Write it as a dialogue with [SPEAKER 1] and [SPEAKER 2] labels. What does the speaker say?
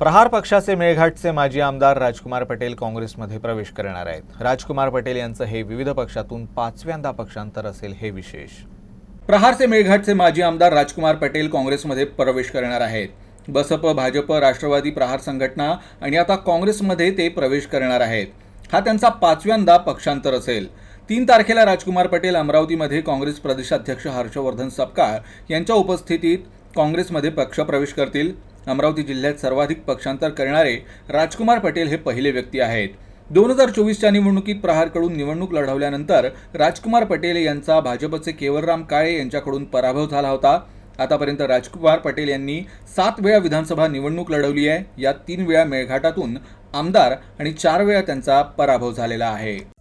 [SPEAKER 1] प्रहार पक्षाचे मेळघाटचे माजी आमदार राजकुमार पटेल काँग्रेसमध्ये प्रवेश करणार आहेत. राजकुमार पटेल यांचं हे विविध पक्षातून पाचव्यांदा पक्षांतर असेल हे विशेष. प्रहारचे मेळघाटचे माजी आमदार राजकुमार पटेल काँग्रेसमध्ये प्रवेश करणार आहेत. बसप भाजप राष्ट्रवादी प्रहार संघटना आणि आता काँग्रेसमध्ये ते प्रवेश करणार आहेत. हा त्यांचा पाचव्यांदा पक्षांतर असेल. तीन तारखेला राजकुमार पटेल अमरावतीमध्ये काँग्रेस प्रदेशाध्यक्ष हर्षवर्धन सपकाळ यांच्या उपस्थितीत काँग्रेसमध्ये पक्षप्रवेश करतील. अमरावती जिल्ह्यात सर्वाधिक पक्षांतर करणारे राजकुमार पटेल हे पहिले व्यक्ती आहेत. दोन हजार चोवीसच्या निवडणुकीत प्रहारकडून निवडणूक लढवल्यानंतर राजकुमार पटेल यांचा भाजपचे केवलराम काळे यांच्याकडून पराभव झाला होता. आतापर्यंत राजकुमार पटेल यांनी सात वेळा विधानसभा निवडणूक लढवली आहे. यात तीन वेळा मेळघाटातून आमदार आणि चार वेळा त्यांचा पराभव झालेला आहे.